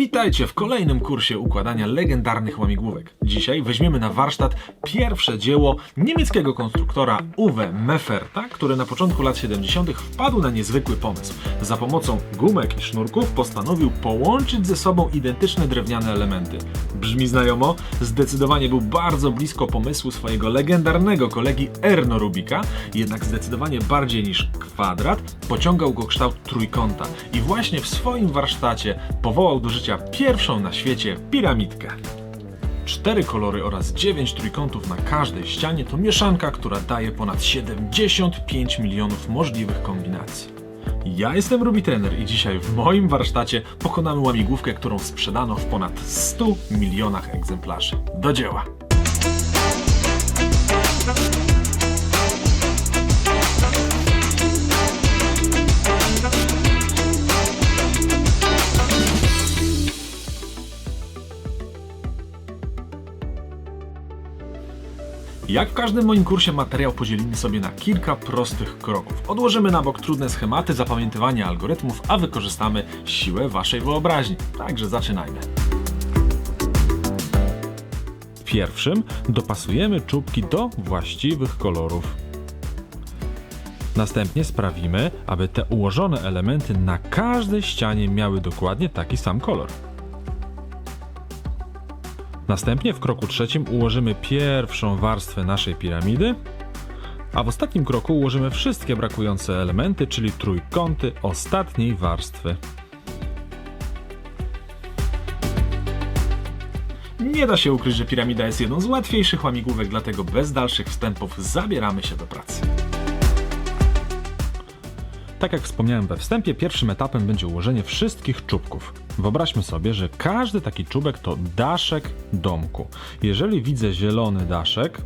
Witajcie w kolejnym kursie układania legendarnych łamigłówek. Dzisiaj weźmiemy na warsztat pierwsze dzieło niemieckiego konstruktora Uwe Mefferta, który na początku lat 70. wpadł na niezwykły pomysł. Za pomocą gumek i sznurków postanowił połączyć ze sobą identyczne drewniane elementy. Brzmi znajomo? Zdecydowanie był bardzo blisko pomysłu swojego legendarnego kolegi Erno Rubika, jednak zdecydowanie bardziej niż kwadrat pociągał go kształt trójkąta i właśnie w swoim warsztacie powołał do życia pierwszą na świecie piramidkę. Cztery kolory oraz dziewięć trójkątów na każdej ścianie to mieszanka, która daje ponad 75 milionów możliwych kombinacji. Ja jestem Ruby Trener i dzisiaj w moim warsztacie pokonamy łamigłówkę, którą sprzedano w ponad 100 milionach egzemplarzy. Do dzieła! Jak w każdym moim kursie materiał podzielimy sobie na kilka prostych kroków. Odłożymy na bok trudne schematy zapamiętywania algorytmów, a wykorzystamy siłę waszej wyobraźni. Także zaczynajmy. Pierwszym dopasujemy czubki do właściwych kolorów. Następnie sprawimy, aby te ułożone elementy na każdej ścianie miały dokładnie taki sam kolor. Następnie w kroku trzecim ułożymy pierwszą warstwę naszej piramidy, a w ostatnim kroku ułożymy wszystkie brakujące elementy, czyli trójkąty ostatniej warstwy. Nie da się ukryć, że piramida jest jedną z łatwiejszych łamigłówek, dlatego bez dalszych wstępów zabieramy się do pracy. Tak jak wspomniałem we wstępie, pierwszym etapem będzie ułożenie wszystkich czubków. Wyobraźmy sobie, że każdy taki czubek to daszek domku. Jeżeli widzę zielony daszek,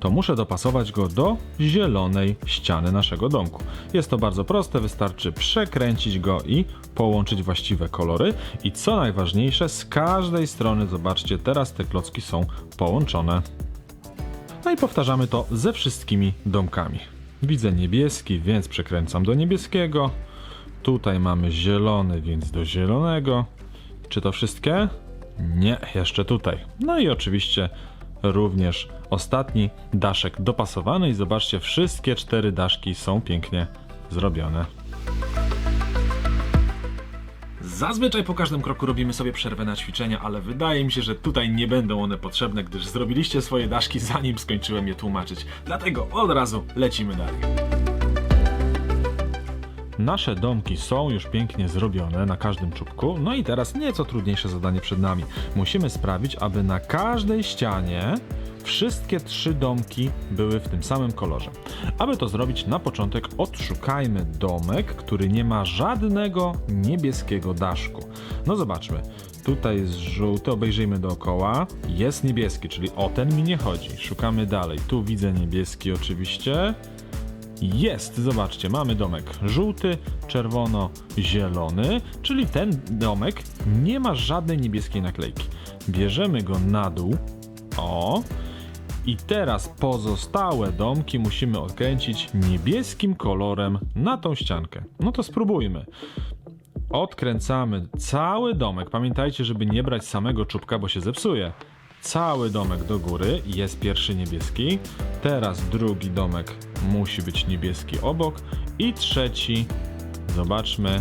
to muszę dopasować go do zielonej ściany naszego domku. Jest to bardzo proste, wystarczy przekręcić go i połączyć właściwe kolory. I co najważniejsze, z każdej strony, zobaczcie, teraz te klocki są połączone. No i powtarzamy to ze wszystkimi domkami. Widzę niebieski, więc przekręcam do niebieskiego. Tutaj mamy zielony, więc do zielonego. Czy to wszystkie? Nie, jeszcze tutaj. No i oczywiście również ostatni daszek dopasowany i zobaczcie, wszystkie cztery daszki są pięknie zrobione. Zazwyczaj po każdym kroku robimy sobie przerwę na ćwiczenia, ale wydaje mi się, że tutaj nie będą one potrzebne, gdyż zrobiliście swoje daszki zanim skończyłem je tłumaczyć. Dlatego od razu lecimy dalej. Nasze domki są już pięknie zrobione na każdym czubku, no i teraz nieco trudniejsze zadanie przed nami. Musimy sprawić, aby na każdej ścianie wszystkie trzy domki były w tym samym kolorze. Aby to zrobić, na początek odszukajmy domek, który nie ma żadnego niebieskiego daszku. No zobaczmy. Tutaj jest żółty, obejrzyjmy dookoła. Jest niebieski, czyli o ten mi nie chodzi. Szukamy dalej. Tu widzę niebieski oczywiście. Jest, zobaczcie, mamy domek żółty, czerwono-zielony, czyli ten domek nie ma żadnej niebieskiej naklejki. Bierzemy go na dół, o, i teraz pozostałe domki musimy odkręcić niebieskim kolorem na tą ściankę. No to spróbujmy. Odkręcamy cały domek. Pamiętajcie, żeby nie brać samego czubka, bo się zepsuje. Cały domek do góry, jest pierwszy niebieski. Teraz drugi domek musi być niebieski obok. I trzeci, zobaczmy,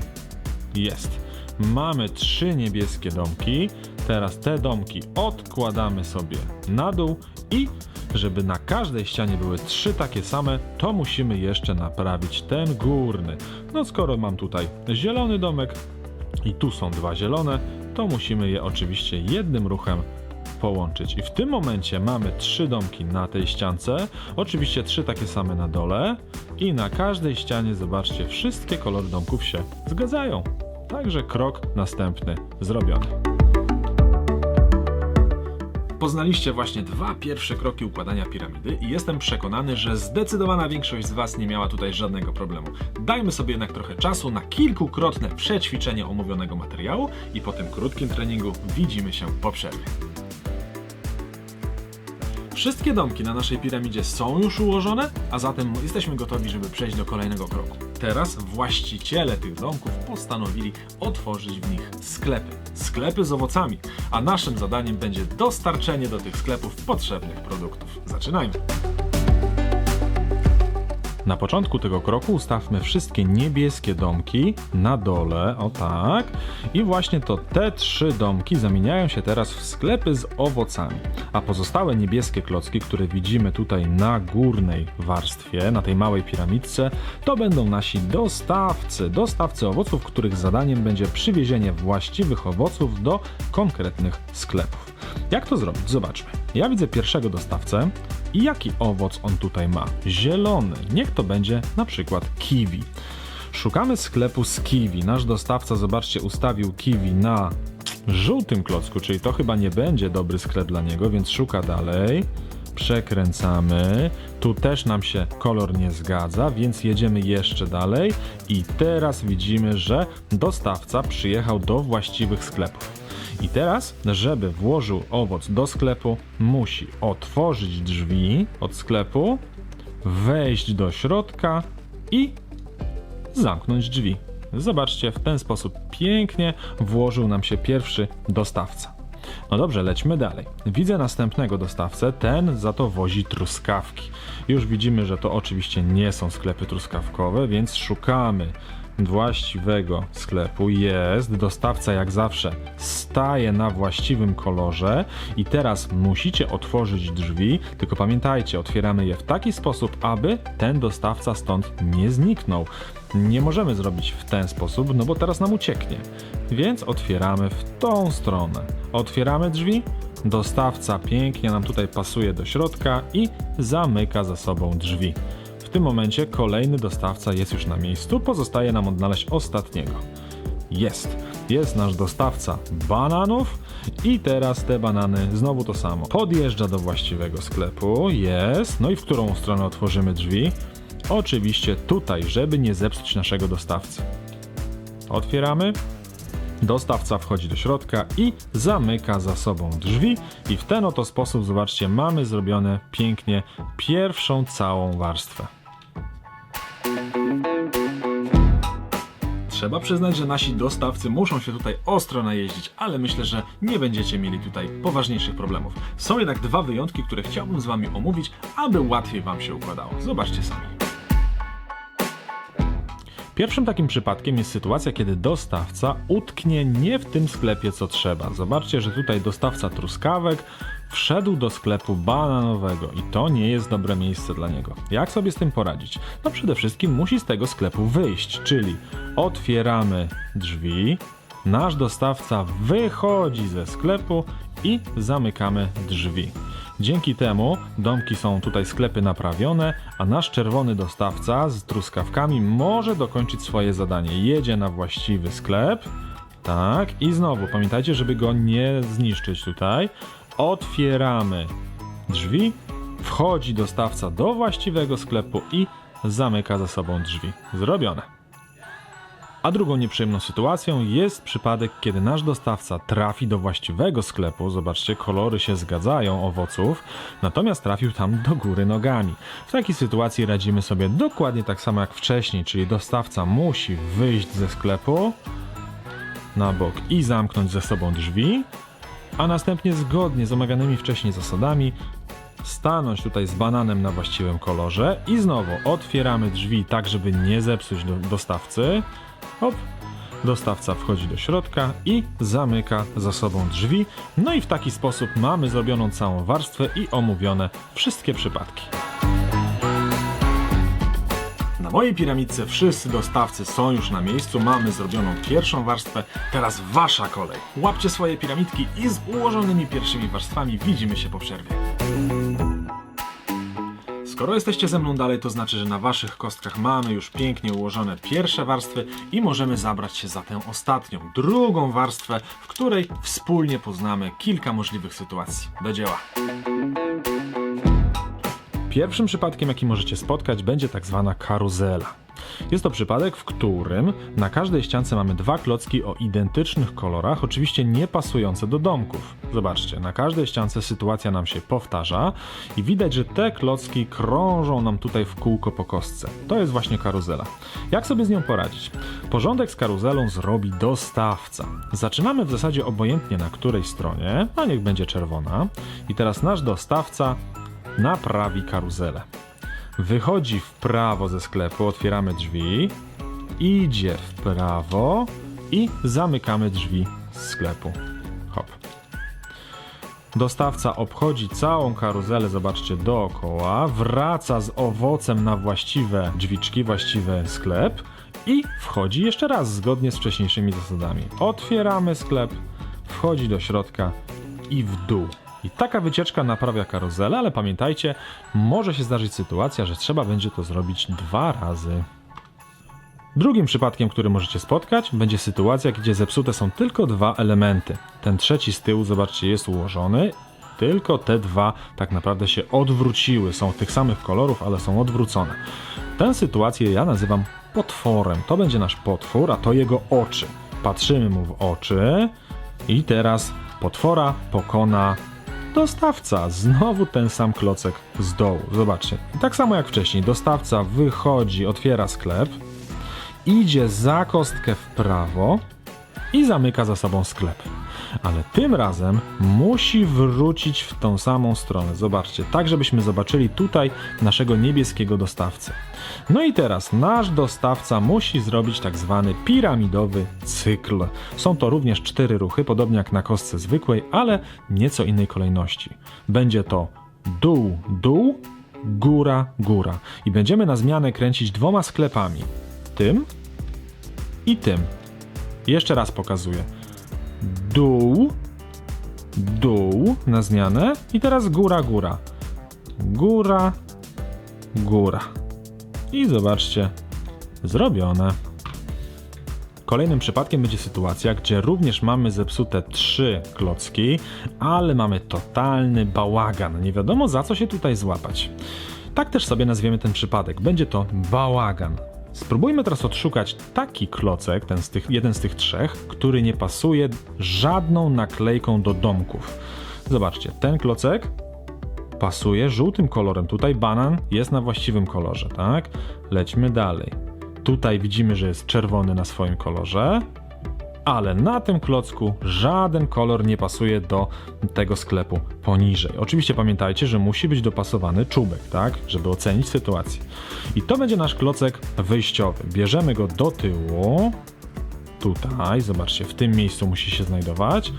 jest. Mamy trzy niebieskie domki. Teraz te domki odkładamy sobie na dół i żeby na każdej ścianie były trzy takie same, to musimy jeszcze naprawić ten górny. No skoro mam tutaj zielony domek i tu są dwa zielone, to musimy je oczywiście jednym ruchem połączyć. I w tym momencie mamy trzy domki na tej ściance, oczywiście trzy takie same na dole i na każdej ścianie, zobaczcie, wszystkie kolory domków się zgadzają. Także krok następny zrobiony. Poznaliście właśnie dwa pierwsze kroki układania piramidy i jestem przekonany, że zdecydowana większość z Was nie miała tutaj żadnego problemu. Dajmy sobie jednak trochę czasu na kilkukrotne przećwiczenie omówionego materiału i po tym krótkim treningu widzimy się po przerwie. Wszystkie domki na naszej piramidzie są już ułożone, a zatem jesteśmy gotowi, żeby przejść do kolejnego kroku. Teraz właściciele tych domków postanowili otworzyć w nich sklepy. Sklepy z owocami, a naszym zadaniem będzie dostarczenie do tych sklepów potrzebnych produktów. Zaczynajmy! Na początku tego kroku ustawmy wszystkie niebieskie domki na dole, o tak. I właśnie to te trzy domki zamieniają się teraz w sklepy z owocami. A pozostałe niebieskie klocki, które widzimy tutaj na górnej warstwie, na tej małej piramidce, to będą nasi dostawcy. Dostawcy owoców, których zadaniem będzie przywiezienie właściwych owoców do konkretnych sklepów. Jak to zrobić? Zobaczmy. Ja widzę pierwszego dostawcę i jaki owoc on tutaj ma? Zielony. Niech to będzie na przykład kiwi. Szukamy sklepu z kiwi. Nasz dostawca, zobaczcie, ustawił kiwi na żółtym klocku, czyli to chyba nie będzie dobry sklep dla niego, więc szuka dalej. Przekręcamy. Tu też nam się kolor nie zgadza, więc jedziemy jeszcze dalej. I teraz widzimy, że dostawca przyjechał do właściwych sklepów. I teraz, żeby włożył owoc do sklepu, musi otworzyć drzwi od sklepu, wejść do środka i zamknąć drzwi. Zobaczcie, w ten sposób pięknie włożył nam się pierwszy dostawca. No dobrze, lećmy dalej. Widzę następnego dostawcę, ten za to wozi truskawki. Już widzimy, że to oczywiście nie są sklepy truskawkowe, więc szukamy właściwego sklepu. Jest, dostawca jak zawsze staje na właściwym kolorze i teraz musicie otworzyć drzwi, tylko pamiętajcie, otwieramy je w taki sposób, aby ten dostawca stąd nie zniknął. Nie możemy zrobić w ten sposób, no bo teraz nam ucieknie. Więc otwieramy w tą stronę. Otwieramy drzwi, dostawca pięknie nam tutaj pasuje do środka i zamyka za sobą drzwi. W tym momencie kolejny dostawca jest już na miejscu, pozostaje nam odnaleźć ostatniego. Jest, jest nasz dostawca bananów i teraz te banany znowu to samo. Podjeżdża do właściwego sklepu, jest, no i w którą stronę otworzymy drzwi? Oczywiście tutaj, żeby nie zepsuć naszego dostawcy. Otwieramy, Dostawca wchodzi do środka i zamyka za sobą drzwi i w ten oto sposób, zobaczcie, mamy zrobione pięknie pierwszą całą warstwę. Trzeba przyznać, że nasi dostawcy muszą się tutaj ostro najeździć, ale myślę, że nie będziecie mieli tutaj poważniejszych problemów. Są jednak dwa wyjątki, które chciałbym z Wami omówić, aby łatwiej Wam się układało. Zobaczcie sami. Pierwszym takim przypadkiem jest sytuacja, kiedy dostawca utknie nie w tym sklepie co trzeba. Zobaczcie, że tutaj dostawca truskawek wszedł do sklepu bananowego i to nie jest dobre miejsce dla niego. Jak sobie z tym poradzić? No przede wszystkim musi z tego sklepu wyjść, czyli otwieramy drzwi, nasz dostawca wychodzi ze sklepu i zamykamy drzwi. Dzięki temu domki są tutaj sklepy naprawione, a nasz czerwony dostawca z truskawkami może dokończyć swoje zadanie. Jedzie na właściwy sklep. Tak, i znowu pamiętajcie, żeby go nie zniszczyć tutaj. Otwieramy drzwi, wchodzi dostawca do właściwego sklepu i zamyka za sobą drzwi. Zrobione. A drugą nieprzyjemną sytuacją jest przypadek, kiedy nasz dostawca trafi do właściwego sklepu, zobaczcie, kolory się zgadzają owoców, natomiast trafił tam do góry nogami. W takiej sytuacji radzimy sobie dokładnie tak samo jak wcześniej, czyli dostawca musi wyjść ze sklepu na bok i zamknąć ze sobą drzwi, a następnie zgodnie z omawianymi wcześniej zasadami stanąć tutaj z bananem na właściwym kolorze i znowu otwieramy drzwi tak, żeby nie zepsuć do dostawcy. Hop. Dostawca wchodzi do środka i zamyka za sobą drzwi. No i w taki sposób mamy zrobioną całą warstwę i omówione wszystkie przypadki. Na mojej piramidce wszyscy dostawcy są już na miejscu, mamy zrobioną pierwszą warstwę, teraz wasza kolej. Łapcie swoje piramidki i z ułożonymi pierwszymi warstwami widzimy się po przerwie. Skoro jesteście ze mną dalej, to znaczy, że na waszych kostkach mamy już pięknie ułożone pierwsze warstwy i możemy zabrać się za tę ostatnią, drugą warstwę, w której wspólnie poznamy kilka możliwych sytuacji. Do dzieła! Pierwszym przypadkiem, jaki możecie spotkać, będzie tak zwana karuzela. Jest to przypadek, w którym na każdej ściance mamy dwa klocki o identycznych kolorach, oczywiście nie pasujące do domków. Zobaczcie, na każdej ściance sytuacja nam się powtarza i widać, że te klocki krążą nam tutaj w kółko po kostce. To jest właśnie karuzela. Jak sobie z nią poradzić? Porządek z karuzelą zrobi dostawca. Zaczynamy w zasadzie obojętnie na której stronie, a niech będzie czerwona. I teraz nasz dostawca naprawi karuzelę. Wychodzi w prawo ze sklepu, otwieramy drzwi, idzie w prawo i zamykamy drzwi z sklepu. Hop. Dostawca obchodzi całą karuzelę, zobaczcie, dookoła, wraca z owocem na właściwe drzwiczki, właściwy sklep i wchodzi jeszcze raz zgodnie z wcześniejszymi zasadami. Otwieramy sklep, wchodzi do środka i w dół. I taka wycieczka naprawia karuzelę, ale pamiętajcie, może się zdarzyć sytuacja, że trzeba będzie to zrobić dwa razy. Drugim przypadkiem, który możecie spotkać, będzie sytuacja, gdzie zepsute są tylko dwa elementy. Ten trzeci z tyłu, zobaczcie, jest ułożony. Tylko te dwa tak naprawdę się odwróciły. Są tych samych kolorów, ale są odwrócone. Tę sytuację ja nazywam potworem. To będzie nasz potwór, a to jego oczy. Patrzymy mu w oczy i teraz potwora pokona dostawca. Znowu ten sam klocek z dołu. Zobaczcie. Tak samo jak wcześniej. Dostawca wychodzi, otwiera sklep, idzie za kostkę w prawo i zamyka za sobą sklep. Ale tym razem musi wrócić w tą samą stronę. Zobaczcie, tak żebyśmy zobaczyli tutaj naszego niebieskiego dostawcę. No i teraz nasz dostawca musi zrobić tak zwany piramidowy cykl. Są to również cztery ruchy, podobnie jak na kostce zwykłej, ale nieco innej kolejności. Będzie to dół, dół, góra, góra. I będziemy na zmianę kręcić dwoma sklepami. Tym i tym. Jeszcze raz pokazuję. Dół, dół na zmianę i teraz góra, góra. Góra, góra. I zobaczcie, zrobione. Kolejnym przypadkiem będzie sytuacja, gdzie również mamy zepsute trzy klocki, ale mamy totalny bałagan. Nie wiadomo za co się tutaj złapać. Tak też sobie nazwiemy ten przypadek. Będzie to bałagan. Spróbujmy teraz odszukać taki klocek, ten z tych, jeden z tych trzech, który nie pasuje żadną naklejką do domków. Zobaczcie, ten klocek pasuje żółtym kolorem. Tutaj banan jest na właściwym kolorze, tak? Lećmy dalej. Tutaj widzimy, że jest czerwony na swoim kolorze, ale na tym klocku żaden kolor nie pasuje do tego sklepu poniżej. Oczywiście pamiętajcie, że musi być dopasowany czubek, tak, żeby ocenić sytuację. I to będzie nasz klocek wyjściowy. Bierzemy go do tyłu. Tutaj, zobaczcie, w tym miejscu musi się znajdować.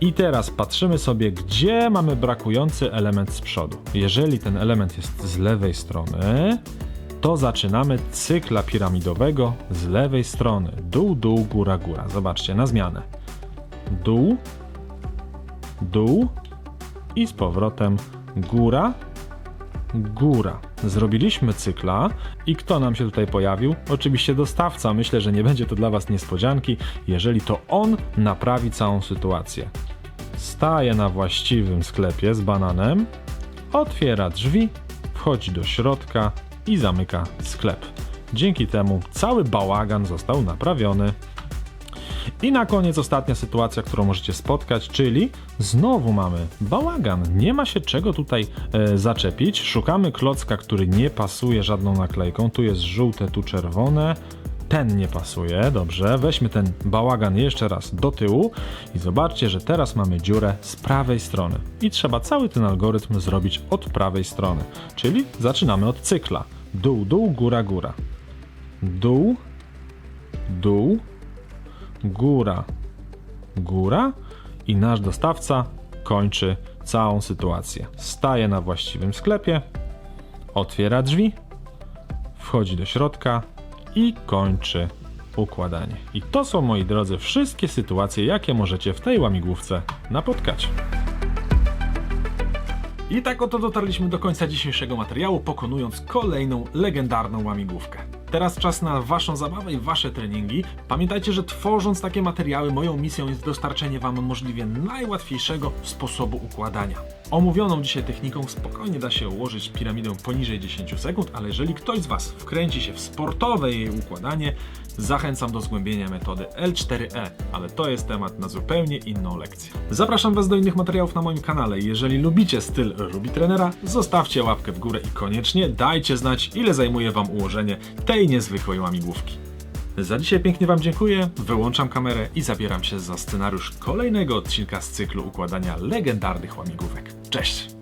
I teraz patrzymy sobie, gdzie mamy brakujący element z przodu. Jeżeli ten element jest z lewej strony, to zaczynamy cykla piramidowego z lewej strony. Dół, dół, góra, góra. Zobaczcie, na zmianę. Dół, dół i z powrotem góra, góra. Zrobiliśmy cykla i kto nam się tutaj pojawił? Oczywiście dostawca. Myślę, że nie będzie to dla Was niespodzianki, jeżeli to on naprawi całą sytuację. Staje na właściwym sklepie z bananem, otwiera drzwi, wchodzi do środka i zamyka sklep. Dzięki temu cały bałagan został naprawiony. I na koniec ostatnia sytuacja, którą możecie spotkać, czyli znowu mamy bałagan. Nie ma się czego tutaj e, zaczepić. Szukamy klocka, który nie pasuje żadną naklejką. Tu jest żółte, tu czerwone. Ten nie pasuje, dobrze. Weźmy ten bałagan jeszcze raz do tyłu i zobaczcie, że teraz mamy dziurę z prawej strony. I trzeba cały ten algorytm zrobić od prawej strony. Czyli zaczynamy od cykla. Dół, dół, góra, góra. Dół, dół, góra, góra i nasz dostawca kończy całą sytuację. Staje na właściwym sklepie, otwiera drzwi, wchodzi do środka i kończy układanie. I to są, moi drodzy, wszystkie sytuacje, jakie możecie w tej łamigłówce napotkać. I tak oto dotarliśmy do końca dzisiejszego materiału, pokonując kolejną legendarną łamigłówkę. Teraz czas na Waszą zabawę i Wasze treningi. Pamiętajcie, że tworząc takie materiały, moją misją jest dostarczenie Wam możliwie najłatwiejszego sposobu układania. Omówioną dzisiaj techniką spokojnie da się ułożyć piramidę poniżej 10 sekund, ale jeżeli ktoś z Was wkręci się w sportowe jej układanie, zachęcam do zgłębienia metody L4E, ale to jest temat na zupełnie inną lekcję. Zapraszam Was do innych materiałów na moim kanale. Jeżeli lubicie styl Ruby Trenera, zostawcie łapkę w górę i koniecznie dajcie znać, ile zajmuje Wam ułożenie tej niezwykłej łamigłówki. Za dzisiaj pięknie Wam dziękuję, wyłączam kamerę i zabieram się za scenariusz kolejnego odcinka z cyklu układania legendarnych łamigłówek. Cześć!